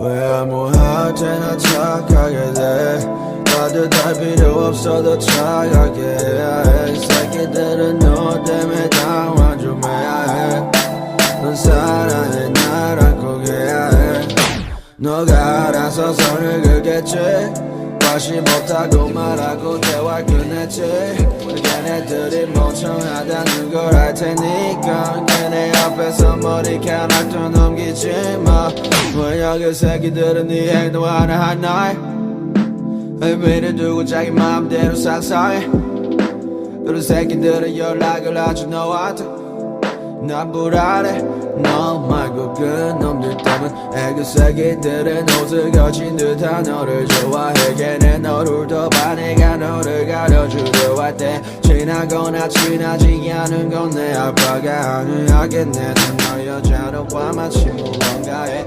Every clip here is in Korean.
왜 아무할 때나 착하게 돼? 따뜻할 필요 없어도 차가게 해. 새끼들은 너 때문에 당황 좀 해야 해넌 사랑해 날 안고 해야 해. 너가 알아서 선을 긋겠지? 다시 못하고 말하고 대화 끝냈지? 걔네들이 멍청하다는 걸 알 테니까 머리카락도 넘기지 마왜 여기 새끼들은 네 행동 하나 하나에 의미를 두고 자기 마음대로 상상해 그런 새끼들은 연락을 하지 너한테 난 불안해 너 말고 그 놈들 때문 애그 새끼들은 옷을 거친 듯한 너를 좋아해 걔네. 너를 더 반해가 너를 가려주려 할때 지나거나 지나지 않은 건 내 아빠가 아니하겠네. 넌너 여자로 와 마치 무언가에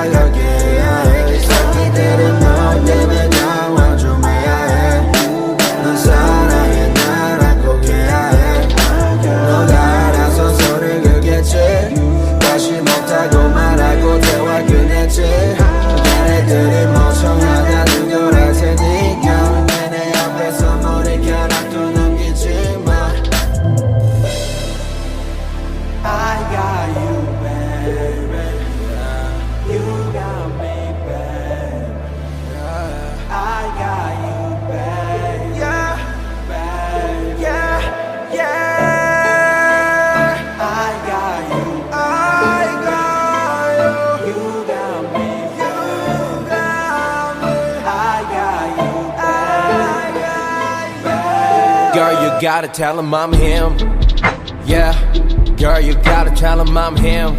Girl, you gotta tell him I'm him. Yeah. Girl, you gotta tell him I'm him.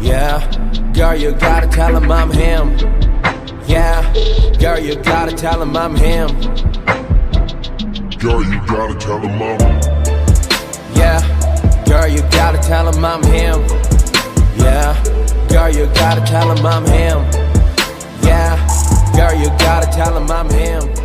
Yeah. Girl, you gotta tell him I'm him. Yeah. Girl, you gotta tell him I'm him. Girl, you gotta tell him I'm Yeah. Girl, you gotta tell him I'm him. Yeah. Girl, you gotta tell him I'm him. Yeah. Girl, you gotta tell him I'm him.